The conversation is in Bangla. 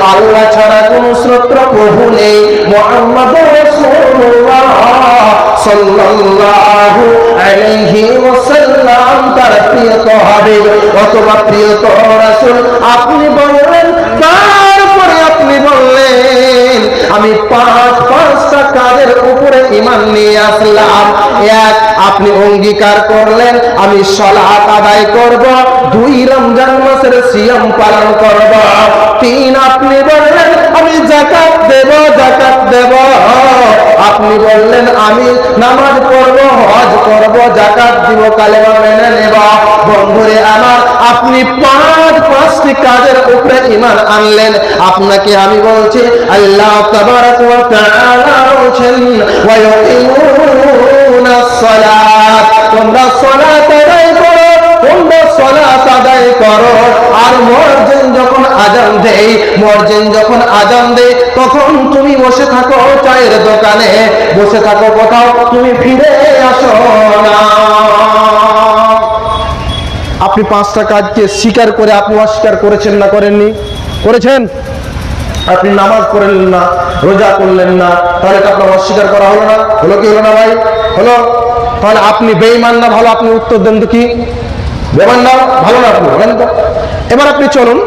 আল্লাহ ছাড়া কোন সত্য প্রভু নেই। মুহাম্মদ সাল্লাল্লাহু আলাইহি ওয়াসাল্লাম। তার প্রিয় হাবিব অথবা প্রিয় রাসূল। আপনি তারপরে আপনি বললেন, আমি পাঁচ পাঁচটা কাজের উপরে ইমান নিয়ে আসলাম। এক, আপনি অঙ্গীকার করলেন, আমি সলাত আদায় করব। দুই, রমজান মাসের সিয়াম পালন করব। তিন আপনি বললেন আমি জাকাত দেব জাকাত দেব। আপনি বললেন, আমি নামাজ পড়ব, হজ করব জাকাত দিব, কালেমা মেনে নেব। বন্ধুরে আমার, আপনি পাঁচ, পাঁচটি কাজের উপরে ইমান আনলেন। আপনাকে আমি বলছি, আল্লাহ তাবারাক ওয়া তাআলা বলছেন ওয়া সালাত। তোমরা সালাত করো, তোমরা সালাত আদায় করো, আর যখন আজান দেয় মুয়াজ্জিন যখন আজান দেয়, তখন তুমি বসে থাকো চায়ের দোকানে। বসে থাকো কোথাও, তুমি ফিরে আসো না। আপনি পাঁচটা কাজকে স্বীকার করে, আপনি অস্বীকার করেছেন না, করেননি? করেছেন? আপনি নামাজ পড়লেন না, রোজা করলেন না, তাহলে আপনার অস্বীকার করা হলো না। হলো কি হলো না ভাই? হলো? তাহলে আপনি বেঈমান না, ভালো? আপনি উত্তর দেন তো কি? বেমান না, ভালো না আপনি? এবার আপনি চলুন।